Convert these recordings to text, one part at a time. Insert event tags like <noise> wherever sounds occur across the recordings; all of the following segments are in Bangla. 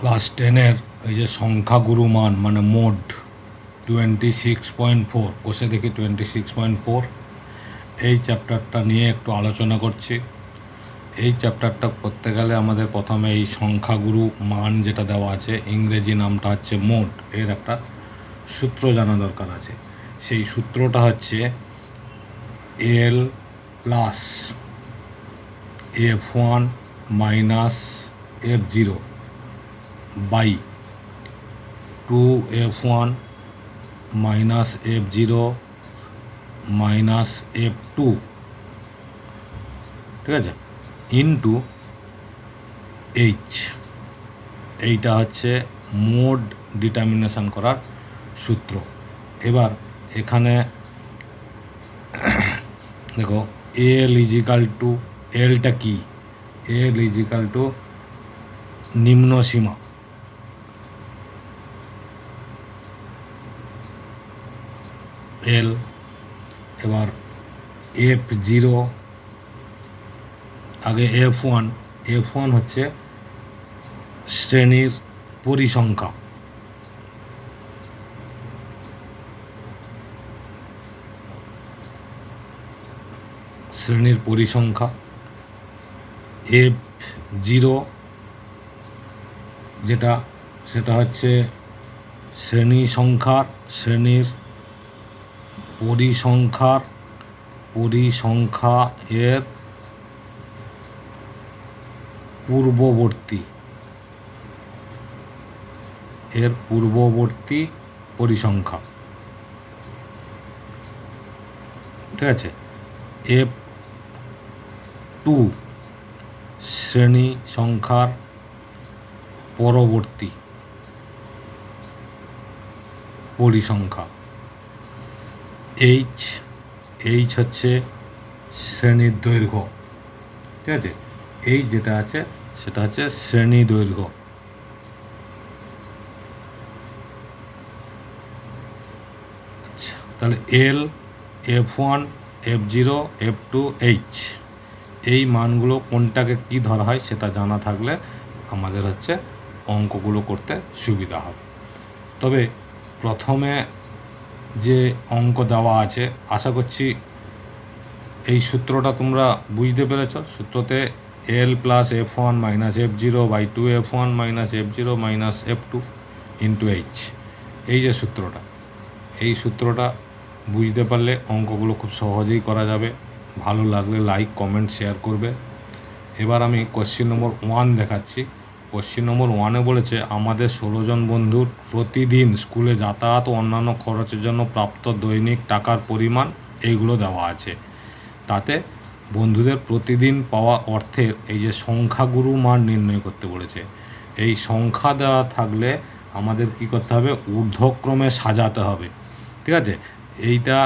ক্লাস টেনের এই যে সংখ্যাগুরু মান মানে mode twenty six point four কোষে দেখি টোয়েন্টি সিক্স পয়েন্ট ফোর। এই চ্যাপ্টারটা নিয়ে একটু আলোচনা করছি। এই চ্যাপ্টারটা করতে গেলে আমাদের প্রথমে এই সংখ্যাগুরু মান যেটা দেওয়া আছে, ইংরেজি নামটা হচ্ছে মোড, এর একটা সূত্র জানা দরকার আছে। সেই সূত্রটা হচ্ছে L plus F one minus F zero. By. Two F one minus F zero minus F two ঠিক আছে? ইন্টু এইচ এইটা হচ্ছে মোড ডিটারমিনেশন করার সূত্র। এবার এখানে <clears throat> দেখো এল ইজিক্যাল টু এলটা কি এল ইজিক্যাল টু নিম্ন সীমা। এল, এবার এফ জিরো, আগে এফ ওয়ান এফ ওয়ান হচ্ছে শ্রেণির পরিসংখ্যা। শ্রেণির পরিসংখ্যা, এফ জিরো, যেটা, সেটা হচ্ছে শ্রেণি সংখ্যার শ্রেণির পরিসংখ্যার পরিসংখ্যা এর পূর্ববর্তী এর পূর্ববর্তী পরিসংখ্যা। ঠিক আছে? এফ টু শ্রেণি সংখ্যার পরবর্তী পরিসংখ্যা। এইচ এইচ হচ্ছে শ্রেণির দৈর্ঘ্য। ঠিক আছে? এই যেটা আছে, সেটা হচ্ছে শ্রেণি দৈর্ঘ্য। আচ্ছা তাহলে L F one F zero F two H এই মানগুলো কোনটাকে কি ধরা হয় সেটা জানা থাকলে আমাদের হচ্ছে অঙ্কগুলো করতে সুবিধা হবে। তবে প্রথমে যে অঙ্ক দেওয়া আছে, আশা করছি এই সূত্রটা তোমরা বুঝতে পেরেছ। সূত্রতে L plus F one minus F zero by two F one minus F zero minus F two into H এই যে সূত্রটা, এই সূত্রটা বুঝতে পারলে অঙ্কগুলো খুব সহজেই করা যাবে। ভালো লাগলে লাইক কমেন্ট শেয়ার করবে। এবার আমি কোশ্চিন নম্বর ওয়ান দেখাচ্ছি। কোশ্চিন নম্বর ওয়ানে বলেছে, আমাদের ষোলো জন বন্ধুর প্রতিদিন স্কুলে যাতায়াত ও অন্যান্য খরচের জন্য প্রাপ্ত দৈনিক টাকার পরিমাণ এইগুলো দেওয়া আছে। তাতে বন্ধুদের প্রতিদিন পাওয়া অর্থের এই যে সংখ্যাগুরু মান নির্ণয় করতে বলেছে। এই সংখ্যা দেওয়া থাকলে আমাদের কি করতে হবে? ঊর্ধ্বক্রমে সাজাতে হবে। ঠিক আছে? এইটা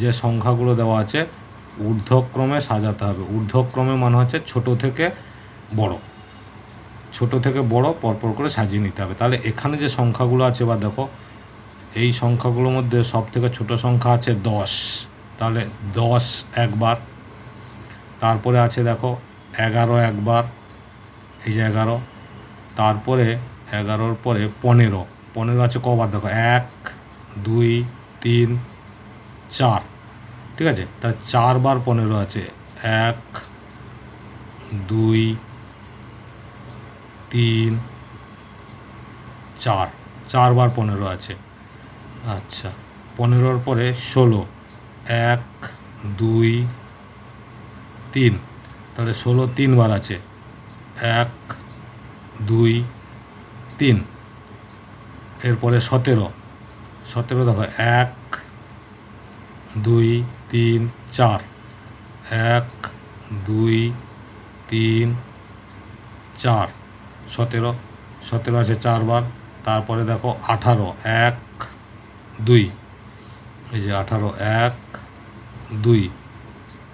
যে সংখ্যাগুলো দেওয়া আছে, ঊর্ধ্বক্রমে সাজাতে হবে। ঊর্ধ্বক্রমে মানে হচ্ছে ছোট থেকে বড়। ছোট থেকে বড় পরপর করে সাজিয়ে নিতে হবে। তাহলে এখানে যে সংখ্যাগুলো আছে বা দেখো, এই সংখ্যাগুলোর মধ্যে সব থেকে ছোট সংখ্যা আছে দশ। তাহলে দশ একবার, তারপরে আছে দেখো এগারো একবার, এই যে এগারো, তারপরে এগারোর পরে পনেরো। পনেরো আছে কবার দেখো, এক, দুই, তিন, চার। ঠিক আছে? তাহলে চারবার পনেরো আছে, এক, দুই তিন, চার, চারবার পনেরো আছে। আচ্ছা পনেরোর পরে ষোলো, এক, দুই, তিন, তাহলে ষোলো তিনবার আছে। এক, দুই, তিন, এরপরে সতেরো সতেরো দেখো এক, দুই, তিন, চার, এক, দুই, তিন, চার। সতেরো সতেরো আছে চারবার, তারপরে দেখো আঠারো, এক, দুই। এই যে আঠারো, এক, দুই,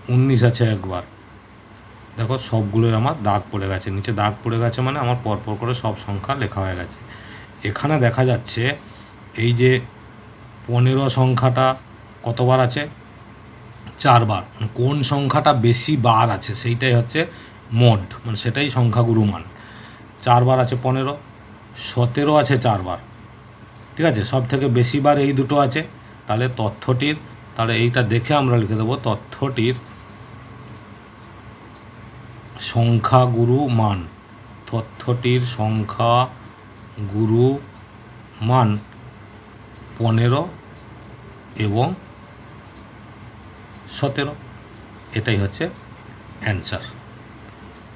উনিশ আছে একবার। দেখো সবগুলোই আমার দাগ পড়ে গেছে, নিচে দাগ পড়ে গেছে মানে আমার পরপর করে সব সংখ্যা লেখা হয়ে গেছে। এখানে দেখা যাচ্ছে এই যে পনেরো সংখ্যাটা কতবার আছে? চারবার। মানে কোন সংখ্যাটা বেশি বার আছে, সেইটাই হচ্ছে মোড মানে সেটাই সংখ্যাগুরু মান। চারবার আছে পনেরো, সতেরো আছে চারবার। ঠিক আছে? সব থেকে বেশিবার এই দুটো আছে। তাহলে তথ্যটির, তাহলে এইটা দেখে আমরা লিখে দেবো, তথ্যটির সংখ্যাগুরু মান। তথ্যটির সংখ্যা গুরু মান পনেরো এবং সতেরো। এটাই হচ্ছে অ্যান্সার।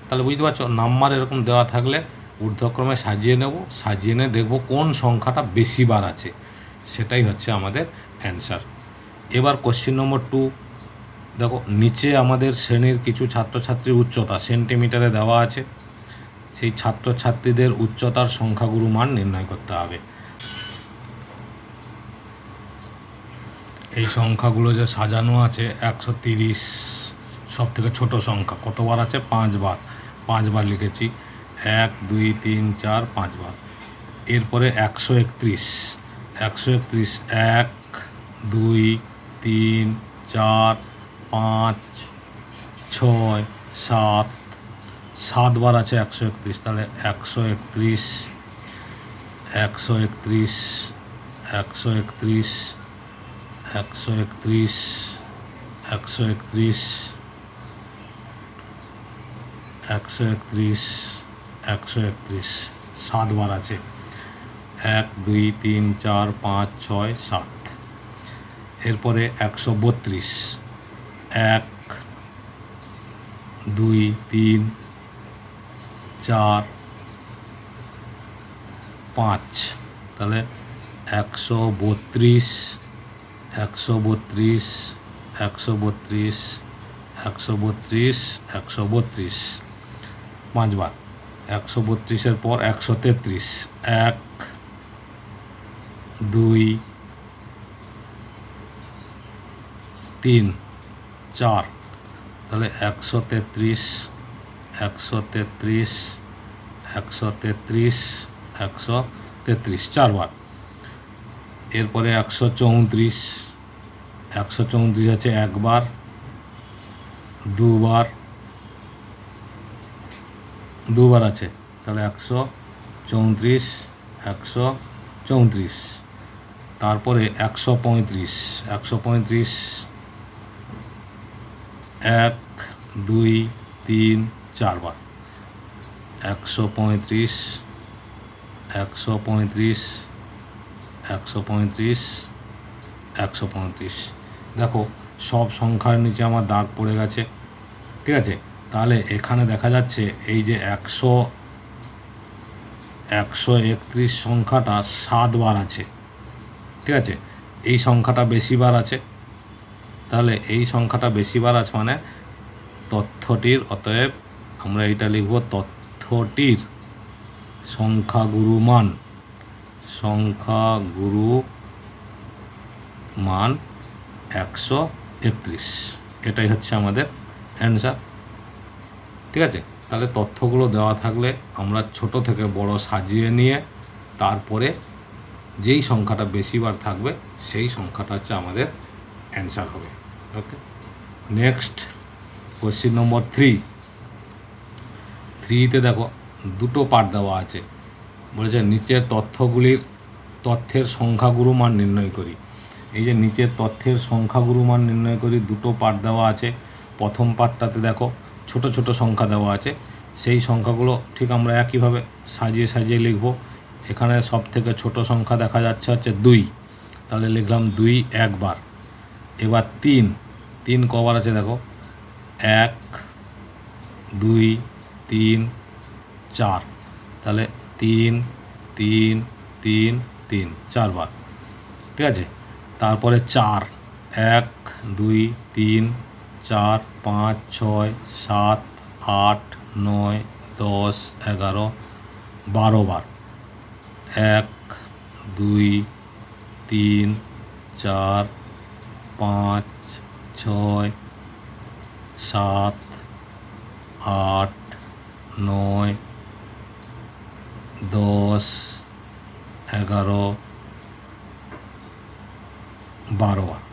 তাহলে বুঝতে পারছ? নাম্বার এরকম দেওয়া থাকলে ঊর্ধ্বক্রমে সাজিয়ে নেব, সাজিয়ে নিয়ে দেখব কোন সংখ্যাটা বেশি বার আছে। সেটাই হচ্ছে আমাদের অ্যান্সার এবার কোশ্চিন নম্বর টু দেখো নিচে আমাদের শ্রেণির কিছু ছাত্রছাত্রীর উচ্চতা সেন্টিমিটারে দেওয়া আছে। সেই ছাত্রছাত্রীদের উচ্চতার সংখ্যাগুরু মান নির্ণয় করতে হবে। এই সংখ্যাগুলো যে সাজানো আছে, একশো তিরিশ সব থেকে ছোটো সংখ্যা, কতবার আছে? পাঁচবার। পাঁচবার লিখেছি। এক, দুই, তিন, চার পাঁচবার এরপরে একশো একত্রিশ। একশো একত্রিশ, এক, দুই, তিন, চার, পাঁচ, ছয়, সাত। সাতবার আছে একশো একত্রিশ, তাহলে একশো একত্রিশ একশো একত্রিশ একশো একত্রিশ একশো একত্রিশ একশো একত্রিশ একশো একত্রিশ। একশো একত্রিশ। সাতবার আছে। এক, দুই, তিন, চার, পাঁচ, ছয়, সাত। এরপরে একশো বত্রিশ। এক, দুই, তিন, চার, পাঁচ। তাহলে একশো বত্রিশ একশো বত্রিশ একশো বত্রিশ একশো বত্রিশ একশো বত্রিশ। পাঁচবার। একশো বত্রিশের পর একশো তেত্রিশ। এক, দুই, তিন, চার। তাহলে একশো তেত্রিশ একশো তেত্রিশ একশো তেত্রিশ একশো তেত্রিশ। চারবার। এরপরে একশো চৌত্রিশ একশো চৌত্রিশ আছে একবার, দুবার দুবার আছে। তাহলে একশো চৌত্রিশ একশো চৌত্রিশ। তারপরে একশো পঁয়ত্রিশ একশো পঁয়ত্রিশ, এক, দুই, তিন, চারবার। একশো পঁয়ত্রিশ একশো পঁয়ত্রিশ একশো পঁয়ত্রিশ একশো পঁয়ত্রিশ। দেখো, সব সংখ্যার নিচে আমার দাগ পড়ে গেছে। ঠিক আছে? তাহলে এখানে দেখা যাচ্ছে এই যে একশো একশো একত্রিশ সংখ্যাটা সাতবার আছে। ঠিক আছে? এই সংখ্যাটা বেশিবার আছে। তাহলে এই সংখ্যাটা বেশিবার আছে মানে তথ্যটির, অতএব আমরা এটা লিখব তথ্যটির সংখ্যাগুরু মান। সংখ্যাগুরু মান একশো একত্রিশ। এটাই হচ্ছে আমাদের অ্যান্সার ঠিক আছে? তাহলে তথ্যগুলো দেওয়া থাকলে আমরা ছোট থেকে বড় সাজিয়ে নিয়ে তারপরে যেই সংখ্যাটা বেশিবার থাকবে, সেই সংখ্যাটা হচ্ছে আমাদের অ্যান্সার হবে। Okay next question number three থ্রিতে দেখো, দুটো পার্ট দেওয়া আছে। বলেছে, নিচের তথ্যগুলির তথ্যের সংখ্যাগুরু মান নির্ণয় করি। এই যে নিচের তথ্যের সংখ্যাগুরু মান নির্ণয় করি, দুটো পার্ট দেওয়া আছে। প্রথম পার্টটাতে দেখো ছোট ছোট সংখ্যা দেওয়া আছে। সেই সংখ্যাগুলো ঠিক আমরা একইভাবে সাজিয়ে সাজিয়ে লিখব। এখানে সব থেকে ছোট সংখ্যা দেখা যাচ্ছে হচ্ছে দুই। তাহলে লিখলাম দুই একবার। এবার তিন। তিন কবার আছে দেখো। এক, দুই, তিন, চার। তাহলে তিন তিন তিন তিন, চারবার। ঠিক আছে? তারপরে চার। এক, দুই, তিন চার, পাঁচ, ছয়, সাত, আট, নয়, দশ, এগারো, বারো বার। এক, দুই, তিন, চার, পাঁচ, ছয়, সাত, আট, নয়, দশ, এগারো, বারো বার।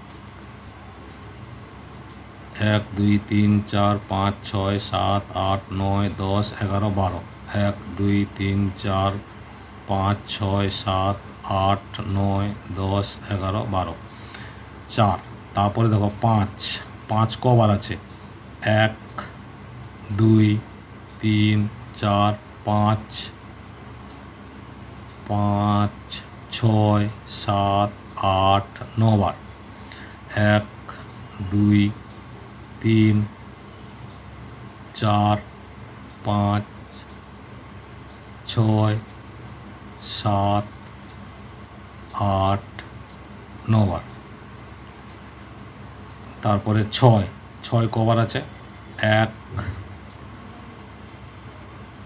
এক, দুই, তিন, চার, পাঁচ, ছয়, সাত, আট, নয়, দশ, এগারো, বারো। এক, দুই, তিন, চার, পাঁচ, ছয়, সাত, আট, নয়, দশ, এগারো, বারো। চার, তারপরে দেখো পাঁচ। পাঁচ কবার আছে। এক, দুই, তিন, চার, পাঁচ পাঁচ, ছয়, সাত, আট, নবার। এক, দুই তিন, চার, পাঁচ, ছয়, সাত, আট, নবার। তারপরে ছয়। ছয় কবার আছে? এক,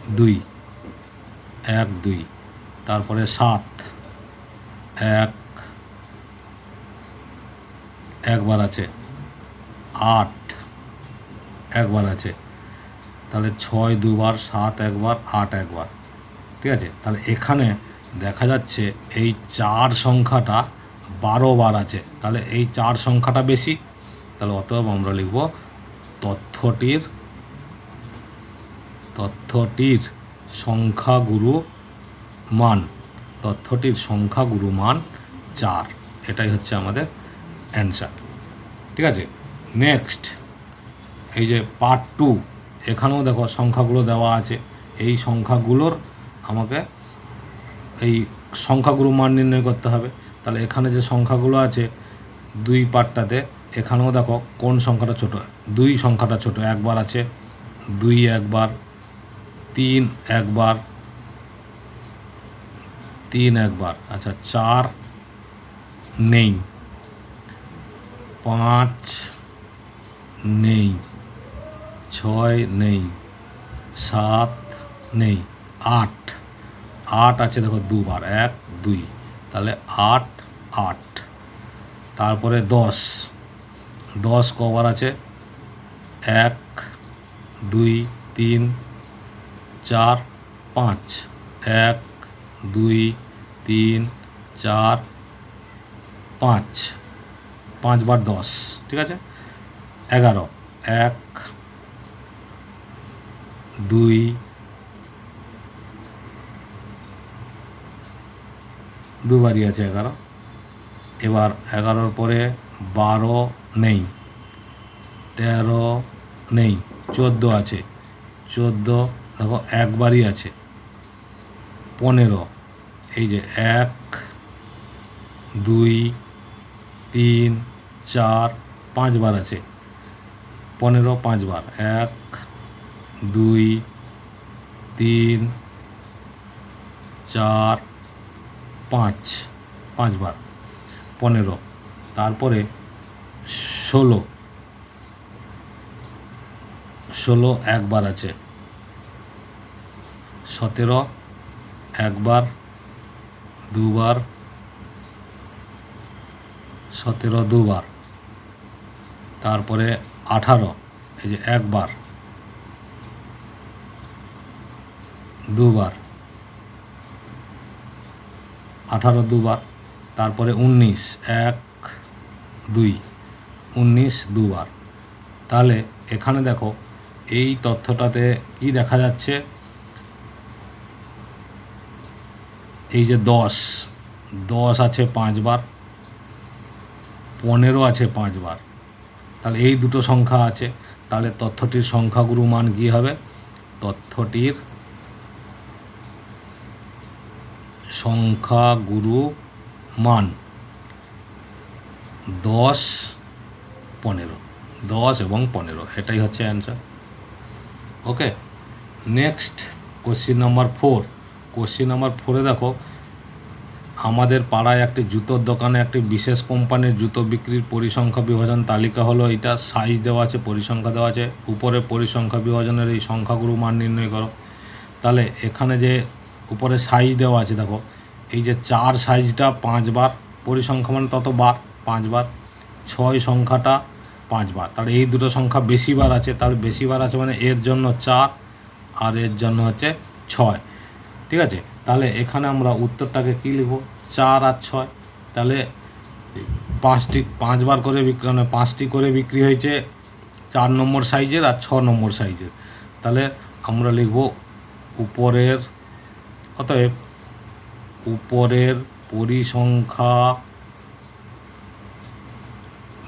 দুই। এক, দুই। তারপরে সাত। এক, একবার আছে। আট একবার আছে। তাহলে ছয় দুবার, সাত একবার, আট একবার। ঠিক আছে? তাহলে এখানে দেখা যাচ্ছে এই চার সংখ্যাটা বারো বার আছে। তাহলে এই চার সংখ্যাটা বেশি। তাহলে অতএব আমরা লিখব তথ্যটির তথ্যটির সংখ্যাগুরু মান। তথ্যটির সংখ্যাগুরু মান চার। এটাই হচ্ছে আমাদের অ্যান্সার। ঠিক আছে? নেক্সট। এই যে পার্ট টু এখানেও দেখো সংখ্যাগুলো দেওয়া আছে। এই সংখ্যাগুলোর আমাকে এই সংখ্যাগুরু মান নির্ণয় করতে হবে। তাহলে এখানে যে সংখ্যাগুলো আছে দুই পার্টটাতে এখানেও দেখো কোন সংখ্যাটা ছোট, দুই সংখ্যাটা ছোট, একবার আছে, দুই একবার, তিন একবার তিন একবার আচ্ছা চার নেই, পাঁচ নেই। ছয় নেই, সাত নেই, আট। আট আছে দেখো দুবার, এক, দুই। তাহলে আট আট। তারপরে দশ। দশ কবার আছে, এক, দুই, তিন, চার, পাঁচ। এক, দুই, তিন, চার, পাঁচ। পাঁচবার দশ, ঠিক আছে? এগারো। এক দুই, দুবারই আছে এগারো। এবার এগারোর পরে বারো নেই, তেরো নেই, চোদ্দ আছে। চোদ্দ, দেখো, একবারই আছে। পনেরো, এই যে এক, দুই, তিন, চার, পাঁচবার আছে। পনেরো পাঁচবার, এক দুই, তিন, চার, পাঁচ, পাঁচবার। পনেরো। তারপরে ষোলো। ষোলো একবার আছে। সতেরো একবার, দুবার। সতেরো দুবার। তারপরে আঠারো। এই যে একবার। দুবার। আঠারো দুবার, তারপরে উনিশ, এক, দুই, উনিশ দুবার। তাহলে এখানে দেখো, এই তথ্যটাতে কি দেখা যাচ্ছে? এই যে দশ দশ আছে পাঁচবার, পনেরো আছে পাঁচবার। তাহলে এই দুটো সংখ্যা আছে। তাহলে তথ্যটির সংখ্যাগুরু মান কী হবে? তথ্যটির সংখ্যাগুরু মান। দশ, পনেরো। দশ এবং পনেরো, এটাই হচ্ছে answer okay next question number four question number ফোরে দেখো, আমাদের পাড়ায় একটি জুতোর দোকানে একটি বিশেষ কোম্পানির জুতো বিক্রির পরিসংখ্যা বিভাজন তালিকা হলো, এটা সাইজ দেওয়া আছে, পরিসংখ্যা দেওয়া আছে। উপরে পরিসংখ্যা বিভাজনের এই সংখ্যাগুরু মান নির্ণয় করো। তাহলে এখানে যে উপরে সাইজ দেওয়া আছে, দেখো। এই যে চার সাইজটা পাঁচবার পরিসংখ্যা তত বার পাঁচবার। ছয় সংখ্যাটা পাঁচবার। তাহলে এই দুটো সংখ্যা বেশিবার আছে, তাহলে বেশিবার আছে মানে এর জন্য চার, আর এর জন্য হচ্ছে ছয়। ঠিক আছে? তাহলে এখানে আমরা উত্তরটাকে কী লিখব? চার আর ছয়। তাহলে পাঁচটি, পাঁচবার করে বিক্রি মানে পাঁচটি করে বিক্রি হয়েছে চার নম্বর সাইজের আর ছ নম্বর সাইজের তাহলে আমরা লিখব উপরের অতএব উপরের পরিসংখ্যা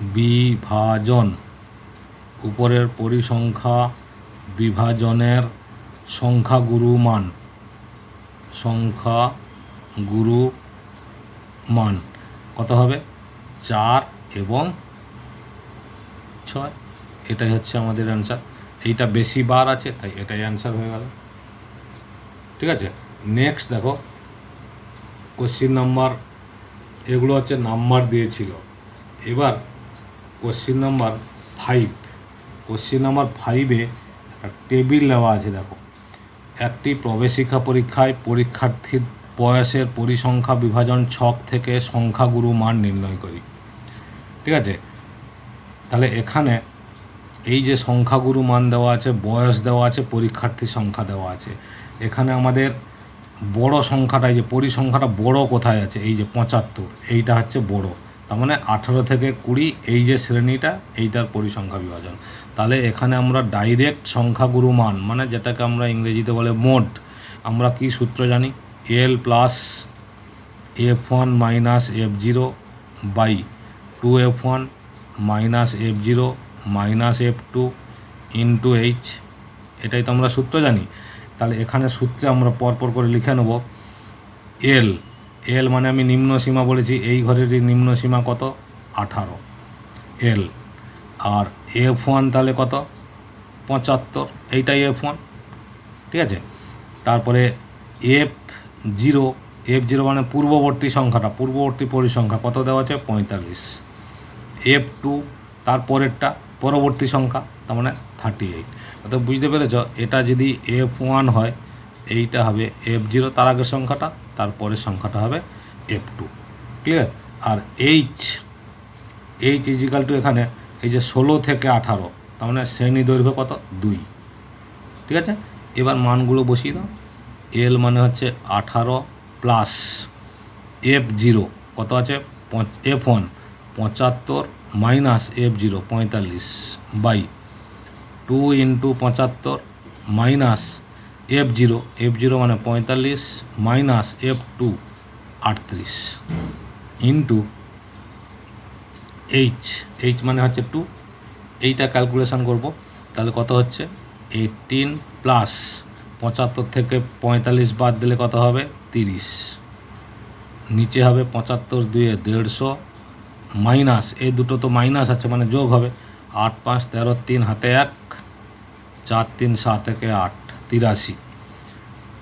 বিভাজন, উপরের পরিসংখ্যা বিভাজনের সংখ্যাগুরু মান সংখ্যাগুরু মান কত হবে? চার এবং ছয়। এটাই হচ্ছে আমাদের অ্যান্সার এইটা বেশি বার আছে, তাই এটাই অ্যান্সার হয়ে গেল। ঠিক আছে? নেক্সট দেখো কোশ্চিন নাম্বার এগুলো হচ্ছে নাম্বার দিয়েছিল। এবার question number five question number ফাইভে একটা টেবিল দেওয়া আছে দেখো। একটি প্রবেশিকা পরীক্ষায় পরীক্ষার্থীর বয়সের পরিসংখ্যা বিভাজন ছক থেকে সংখ্যাগুরু মান নির্ণয় করি। ঠিক আছে? তাহলে এখানে এই যে সংখ্যাগুরু মান দেওয়া আছে, বয়স দেওয়া আছে, পরীক্ষার্থীর সংখ্যা দেওয়া আছে। এখানে আমাদের বড় সংখ্যাটা, এই যে পরিসংখ্যাটা বড় কোথায় আছে? এই যে পঁচাত্তর, এইটা হচ্ছে বড়। তার মানে আঠেরো থেকে কুড়ি, এই যে শ্রেণীটা, এইটার পরিসংখ্যা বিভাজন। তাহলে এখানে আমরা ডাইরেক্ট সংখ্যাগুরু মান মানে যেটাকে আমরা ইংরেজিতে বলে মোড, আমরা কি সূত্র জানি? L plus F one minus F zero by two F one minus F zero minus F two into H এটাই তো আমরা সূত্র জানি। তাহলে এখানে সূত্রে আমরা পরপর করে লিখে নেব এল। এল মানে আমি নিম্ন সীমা বলেছি, এই ঘরেরই নিম্ন সীমা কত? আঠারো। এল। আর এফ ওয়ান তাহলে কত? পঁচাত্তর। এইটাই এফ ওয়ান। ঠিক আছে? তারপরে এফ জিরো। এফ জিরো মানে পূর্ববর্তী সংখ্যাটা, পূর্ববর্তী পরিসংখ্যা। কত দেওয়া আছে? পঁয়তাল্লিশ। এফ টু তারপরেরটা পরবর্তী সংখ্যা, তার মানে থার্টি এইট অর্থাৎ বুঝতে পেরেছ, এটা যদি এফ ওয়ান হয়, এইটা হবে এফ জিরো তার আগের সংখ্যাটা, তারপরের সংখ্যাটা হবে এফ টু ক্লিয়ার আর এইচ এইচ ইজিক্যাল টু এখানে, এই যে ষোলো থেকে আঠারো, তার মানে শ্রেণি দৈর্ঘ্য কত? দুই। ঠিক আছে? এবার মানগুলো বসিয়ে দাও। এল মানে হচ্ছে আঠারো প্লাস এফ জিরো কত আছে? এফ ওয়ান পঁচাত্তর মাইনাস এফ জিরো পঁয়তাল্লিশ বাই টু ইন্টু পঁচাত্তর minus F zero F zero মানে পঁয়তাল্লিশ মাইনাস এফ টু আটত্রিশ ইন্টু এইচ এইচ মানে হচ্ছে টু এইটা ক্যালকুলেশন করব, তাহলে কত হচ্ছে? এইটিন প্লাস পঁচাত্তর থেকে পঁয়তাল্লিশ বাদ দিলে কত হবে? তিরিশ, নিচে হবে পঁচাত্তর দুয়ে দেড়শো মাইনাস এই দুটো তো মাইনাস আছে মানে যোগ হবে। আট পাঁচ তেরো তিন হাতে এক, চার তিন সাত একে আট, তিরাশি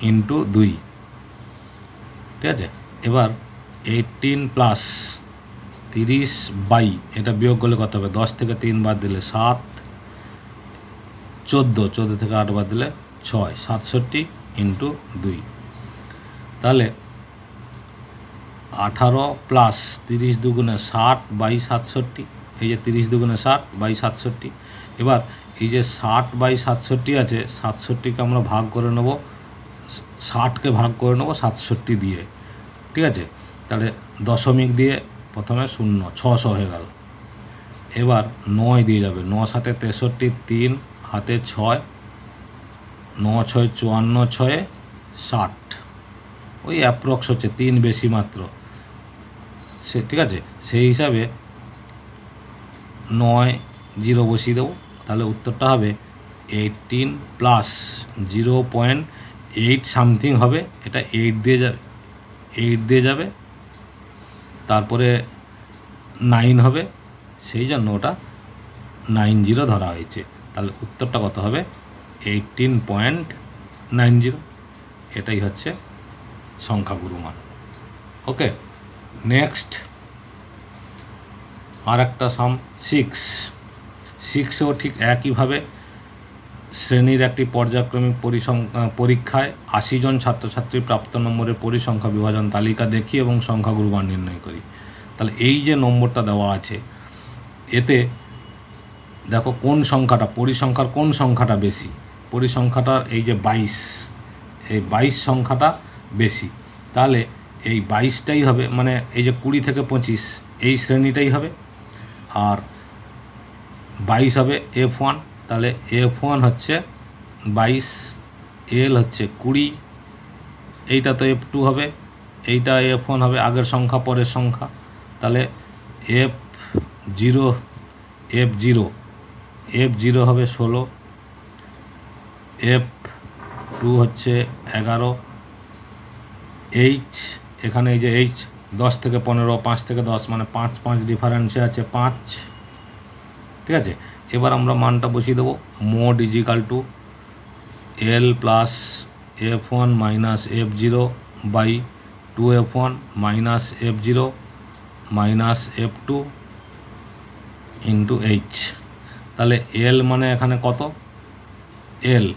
ইন্টু দুই। ঠিক আছে? এবার এইটিন প্লাস তিরিশ বাই, এটা বিয়োগ করলে কত হবে? দশ থেকে তিন বাদ দিলে সাত, চোদ্দ চোদ্দ থেকে আট বাদ দিলে ছয়, সাতষট্টি ইন্টু দুই। তাহলে আঠারো প্লাস তিরিশ দুগুণে ষাট বাই সাতষট্টি এই যে তিরিশ দুগুণে ষাট বাই সাতষট্টি। এবার এই যে ষাট বাই সাতষট্টি আছে, সাতষট্টিকে আমরা ভাগ করে নেব। ষাটকে ভাগ করে নেব সাতষট্টি দিয়ে। ঠিক আছে? তাহলে দশমিক দিয়ে প্রথমে শূন্য, ছশো হয়ে গেল। এবার নয় দিয়ে যাবে। ন সাথে তেষট্টি, তিন হাতে ছয়, ন ছয় চুয়ান্ন, ছয়ে ষাট। ওই অ্যাপ্রক্স হচ্ছে তিন বেশি মাত্র। সে, ঠিক আছে? সেই হিসাবে নয় জিরো বসিয়ে দেবো। তাহলে উত্তরটা হবে eighteen plus zero point eight something হবে। এটা এইট দিয়ে যাবে এইট দিয়ে যাবে। তারপরে নাইন হবে। সেই জন্য ওটা নাইন জিরো ধরা হয়েছে। তাহলে উত্তরটা কত হবে? এইটিন পয়েন্ট নাইন জিরো এটাই হচ্ছে সংখ্যাগুরু মান। ওকে নেক্সট আর একটা সাম সিক্স সিক্সেও ঠিক একইভাবে শ্রেণির একটি পর্যায়ক্রমিক পরিসংখ্যা পরীক্ষায় আশি জন ছাত্রছাত্রী প্রাপ্ত নম্বরের পরিসংখ্যা বিভাজন তালিকা দেখি এবং সংখ্যাগুরু মান নির্ণয় করি। তাহলে এই যে নম্বরটা দেওয়া আছে, এতে দেখো কোন সংখ্যাটা, পরিসংখ্যার কোন সংখ্যাটা বেশি? পরিসংখ্যাটার এই যে বাইশ, এই বাইশ সংখ্যাটা বেশি। তাহলে এই বাইশটাই হবে মানে এই যে কুড়ি থেকে পঁচিশ, এই শ্রেণীটাই হবে। আর বাইশ হবে এফ ওয়ান। তাহলে এফ ওয়ান হচ্ছে বাইশ, এল হচ্ছে কুড়ি, এইটা তো এফ টু হবে, এইটা এফ ওয়ান হবে আগের সংখ্যা, পরের সংখ্যা। তাহলে F zero F zero F zero হবে ষোলো, এফ টু হচ্ছে এগারো, এইচ, এখানে এই যে এইচ দশ থেকে পনেরো, পাঁচ থেকে দশ মানে পাঁচ পাঁচ ডিফারেন্সে আছে, পাঁচ। ঠিক আছে? এবার আমরা মানটা বসিয়ে দেবো। Mode equal to L plus F one minus F zero by two F one minus F zero minus F two into H তাহলে এল মানে এখানে কত? এল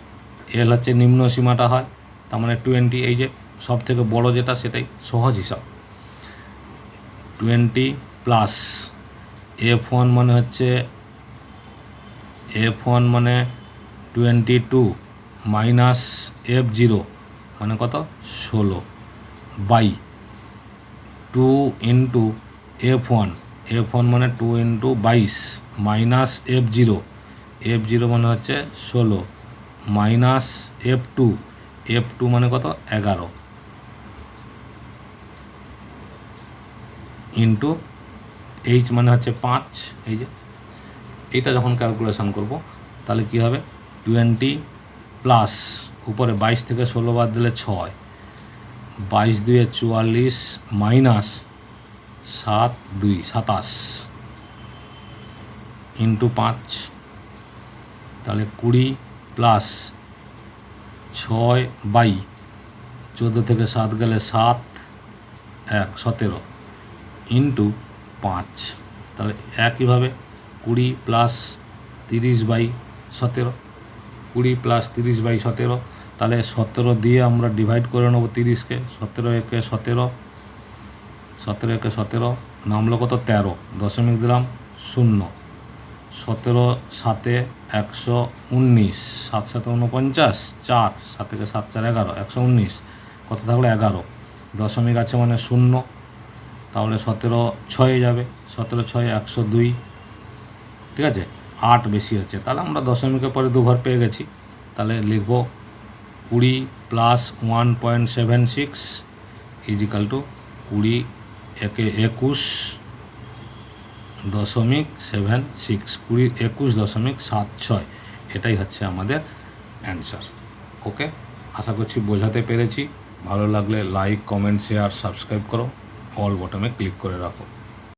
এল হচ্ছে নিম্ন সীমাটা হয়, তার মানে টোয়েন্টি এই যে সব থেকে বড় যেটা, সেটাই সহজ হিসাব। Twenty plus. এফ ওয়ান মানে হচ্ছে, এফ ওয়ান মানে twenty two minus F zero মানে কত? ষোলো। By two into F one. F one মানে টু ইন্টু বাইশ minus F zero. F zero মানে হচ্ছে ষোলো minus F two. F two মানে কত? এগারো। ইন্টু এইচ মানে হচ্ছে পাঁচ, এই যে এইটা যখন ক্যালকুলেশন করব, তাহলে কি হবে? টোয়েন্টি প্লাস উপরে বাইশ থেকে ষোলো বাদ দিলে ছয়, বাইশ দুয়ে চুয়াল্লিশ মাইনাস সাত দুই, সাতাশ ইন্টু পাঁচ, তাহলে কুড়ি প্লাস ছয় বাই, চোদ্দ থেকে সাত গেলে সাত, এক, সতেরো। ইন্টু পাঁচ। তাহলে একইভাবে কুড়ি প্লাস তিরিশ বাই সতেরো। কুড়ি প্লাস তিরিশ বাই সতেরো। তাহলে সতেরো দিয়ে আমরা ডিভাইড করে নেব তিরিশকে। সতেরো একে সতেরো সতেরো একে সতেরো, নামলো কত? তেরো। দশমিক দিলাম শূন্য। সতেরো সাতে একশো উনিশ। সাত সাতে উনপঞ্চাশ চার। সাত থেকে সাত চার এগারো, একশো উনিশ। কত থাকল? এগারো। দশমিক আছে মানে শূন্য। তাহলে সতেরো ছয়ে যাবে। সতেরো ছয় একশো দুই। ঠিক আছে? আট বেশি হচ্ছে। তাহলে আমরা দশমিকের পরে দুঘর পেয়ে গেছি। তাহলে লিখব কুড়ি plus one point seven six equal to কুড়ি একে একুশ দশমিক সেভেন সিক্স কুড়ি একুশ দশমিক সাত ছয়। এটাই হচ্ছে আমাদের অ্যান্সার ওকে আশা করছি বোঝাতে পেরেছি। ভালো লাগলে লাইক কমেন্ট শেয়ার সাবস্ক্রাইব করো। অল বটমে ক্লিক করে রাখো।